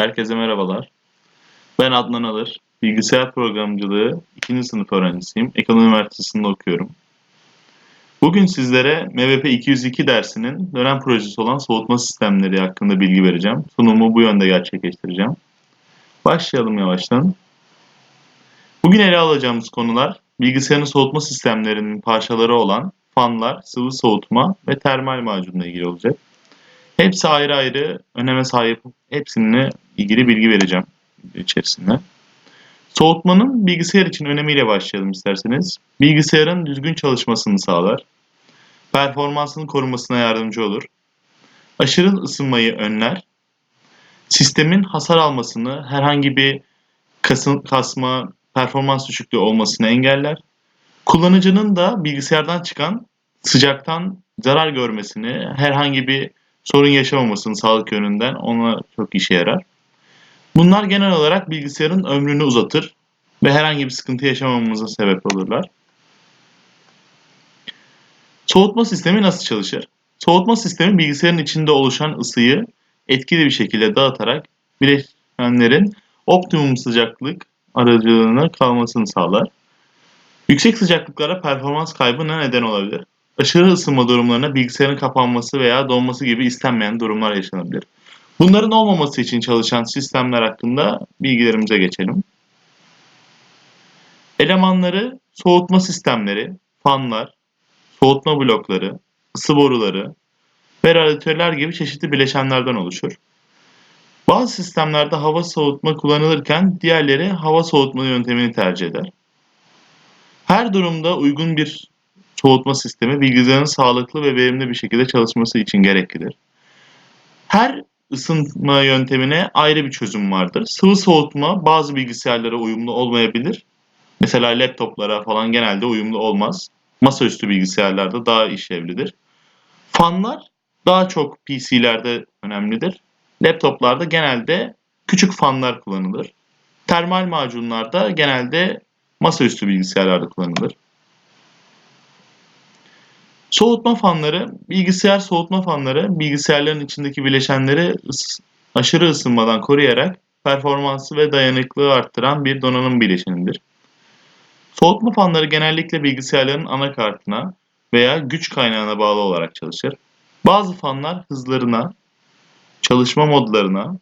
Herkese merhabalar. Ben Adnan Alır. Bilgisayar programcılığı 2. sınıf öğrencisiyim. Ekonomi Üniversitesi'nde okuyorum. Bugün sizlere MVP 202 dersinin dönem projesi olan soğutma sistemleri hakkında bilgi vereceğim. Sunumu bu yönde gerçekleştireceğim. Başlayalım yavaştan. Bugün ele alacağımız konular bilgisayarın soğutma sistemlerinin parçaları olan fanlar, sıvı soğutma ve termal macunla ilgili olacak. Hepsi ayrı ayrı öneme sahip. Hepsine ilgili bilgi vereceğim içerisinde. Soğutmanın bilgisayar için önemiyle başlayalım isterseniz. Bilgisayarın düzgün çalışmasını sağlar. Performansının korunmasına yardımcı olur. Aşırı ısınmayı önler. Sistemin hasar almasını, herhangi bir kasın, kasma, performans düşüklüğü olmasını engeller. Kullanıcının da bilgisayardan çıkan sıcaktan zarar görmesini, herhangi bir sorun yaşamamasını sağlık yönünden ona çok işe yarar. Bunlar genel olarak bilgisayarın ömrünü uzatır ve herhangi bir sıkıntı yaşamamamıza sebep olurlar. Soğutma sistemi nasıl çalışır? Soğutma sistemi bilgisayarın içinde oluşan ısıyı etkili bir şekilde dağıtarak bileşenlerin optimum sıcaklık aracılığına kalmasını sağlar. Yüksek sıcaklıklara performans kaybına neden olabilir. Aşırı ısınma durumlarına bilgisayarın kapanması veya donması gibi istenmeyen durumlar yaşanabilir. Bunların olmaması için çalışan sistemler hakkında bilgilerimize geçelim. Elemanları soğutma sistemleri, fanlar, soğutma blokları, ısı boruları ve radyatörler gibi çeşitli bileşenlerden oluşur. Bazı sistemlerde hava soğutma kullanılırken diğerleri hava soğutma yöntemini tercih eder. Her durumda uygun bir soğutma sistemi bilgisayarın sağlıklı ve verimli bir şekilde çalışması için gereklidir. Her ısınma yöntemine ayrı bir çözüm vardır. Sıvı soğutma bazı bilgisayarlara uyumlu olmayabilir. Mesela laptoplara falan genelde uyumlu olmaz. Masaüstü bilgisayarlarda daha işlevlidir. Fanlar daha çok PC'lerde önemlidir. Laptoplarda genelde küçük fanlar kullanılır. Termal macunlar da genelde masaüstü bilgisayarlarda kullanılır. Soğutma fanları, bilgisayar soğutma fanları bilgisayarların içindeki bileşenleri aşırı ısınmadan koruyarak performansı ve dayanıklılığı arttıran bir donanım bileşenidir. Soğutma fanları genellikle bilgisayarların anakartına veya güç kaynağına bağlı olarak çalışır. Bazı fanlar hızlarına, çalışma modlarına,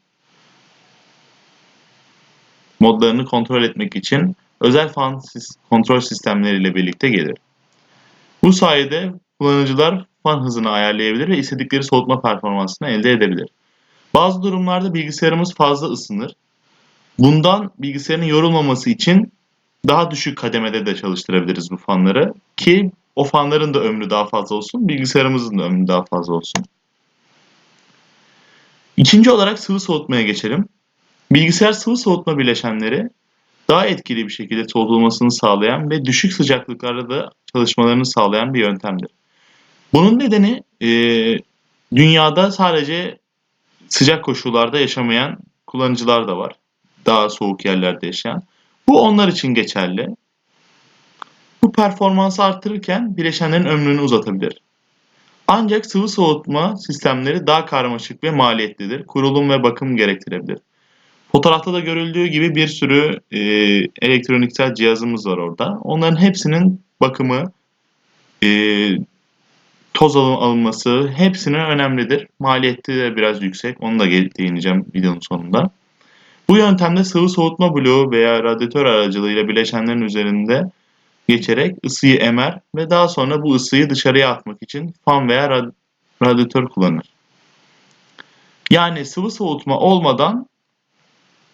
modlarını kontrol etmek için özel fan kontrol sistemleriyle birlikte gelir. Bu sayede kullanıcılar fan hızını ayarlayabilir ve istedikleri soğutma performansını elde edebilir. Bazı durumlarda bilgisayarımız fazla ısınır. Bundan bilgisayarın yorulmaması için daha düşük kademede de çalıştırabiliriz bu fanları ki o fanların da ömrü daha fazla olsun, bilgisayarımızın da ömrü daha fazla olsun. İkinci olarak sıvı soğutmaya geçelim. Bilgisayar sıvı soğutma bileşenleri daha etkili bir şekilde soğutulmasını sağlayan ve düşük sıcaklıklarda da çalışmalarını sağlayan bir yöntemdir. Bunun nedeni e, dünyada sadece sıcak koşullarda yaşamayan kullanıcılar da var. Daha soğuk yerlerde yaşayan. Bu onlar için geçerli. Bu performansı arttırırken bileşenlerin ömrünü uzatabilir. Ancak sıvı soğutma sistemleri daha karmaşık ve maliyetlidir. Kurulum ve bakım gerektirebilir. Fotoğrafta da görüldüğü gibi bir sürü e, elektroniksel cihazımız var orada. Onların hepsinin bakımı, e, toz alınması hepsinin önemlidir. Maliyeti de biraz yüksek. Onu da değineceğim videonun sonunda. Bu yöntemde sıvı soğutma bloğu veya radyatör aracılığıyla bileşenlerin üzerinde geçerek ısıyı emer ve daha sonra bu ısıyı dışarıya atmak için fan veya rad radyatör kullanır. Yani sıvı soğutma olmadan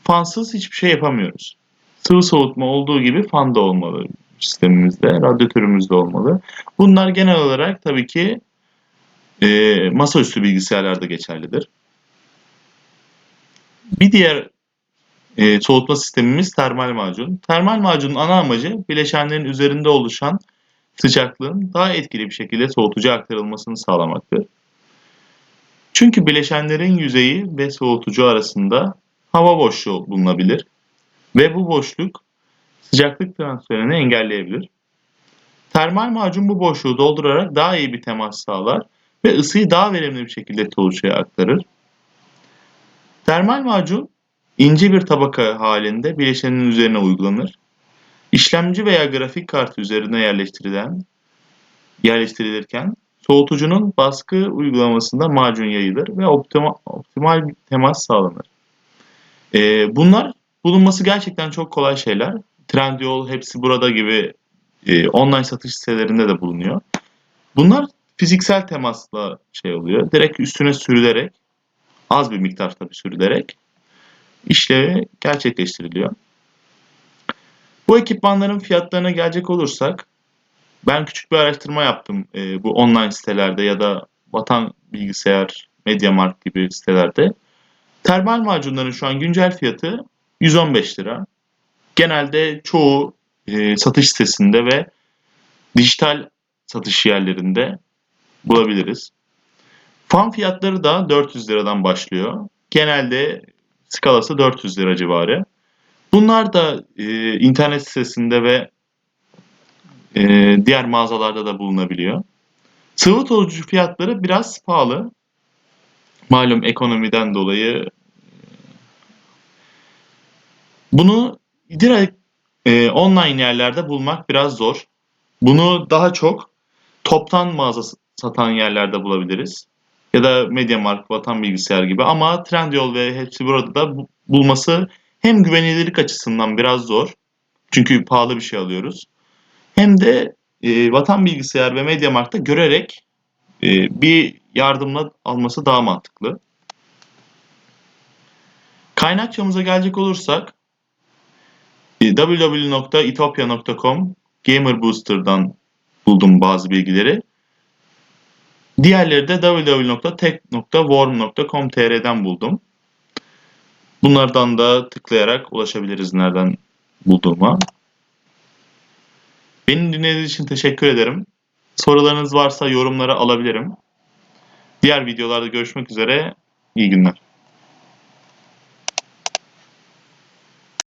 fansız hiçbir şey yapamıyoruz. Sıvı soğutma olduğu gibi fan da olmalı sistemimizde, radyatörümüzde olmalı. Bunlar genel olarak tabii ki e, masaüstü bilgisayarlarda geçerlidir. Bir diğer e, soğutma sistemimiz termal macun. Termal macunun ana amacı bileşenlerin üzerinde oluşan sıcaklığın daha etkili bir şekilde soğutucuya aktarılmasını sağlamaktır. Çünkü bileşenlerin yüzeyi ve soğutucu arasında hava boşluğu bulunabilir ve bu boşluk sıcaklık transferini engelleyebilir. Termal macun bu boşluğu doldurarak daha iyi bir temas sağlar ve ısıyı daha verimli bir şekilde soğutucuya aktarır. Termal macun ince bir tabaka halinde bileşenin üzerine uygulanır. İşlemci veya grafik kartı üzerine yerleştirilen yerleştirilirken soğutucunun baskı uygulamasında macun yayılır ve optima, optimal temas sağlanır. Ee, bunlar bulunması gerçekten çok kolay şeyler. Trendyol, hepsi burada gibi e, online satış sitelerinde de bulunuyor. Bunlar fiziksel temasla şey oluyor. Direkt üstüne sürülerek, az bir miktar tabii sürülerek işlevi gerçekleştiriliyor. Bu ekipmanların fiyatlarına gelecek olursak, ben küçük bir araştırma yaptım e, bu online sitelerde ya da Vatan Bilgisayar, Mediamarkt gibi sitelerde. Termal macunların şu an güncel fiyatı 115 lira. Genelde çoğu e, satış sitesinde ve dijital satış yerlerinde bulabiliriz. Fan fiyatları da 400 liradan başlıyor. Genelde skalası 400 lira civarı. Bunlar da e, internet sitesinde ve e, diğer mağazalarda da bulunabiliyor. Sıvı tozucu fiyatları biraz pahalı. Malum ekonomiden dolayı bunu direkt e, online yerlerde bulmak biraz zor. Bunu daha çok toptan mağaza satan yerlerde bulabiliriz. Ya da MediaMarkt, Vatan Bilgisayar gibi ama Trendyol ve hepsi burada da bu- bulması hem güvenilirlik açısından biraz zor. Çünkü pahalı bir şey alıyoruz. Hem de e, Vatan Bilgisayar ve MediaMarkt'ta görerek e, bir yardımla alması daha mantıklı. Kaynakçamıza gelecek olursak e, www.itopia.com Gamer Booster'dan buldum bazı bilgileri. Diğerleri de www.tek.worm.com.tr'den buldum. Bunlardan da tıklayarak ulaşabiliriz nereden bulduğuma. Beni dinlediğiniz için teşekkür ederim. Sorularınız varsa yorumlara alabilirim. Diğer videolarda görüşmek üzere. İyi günler.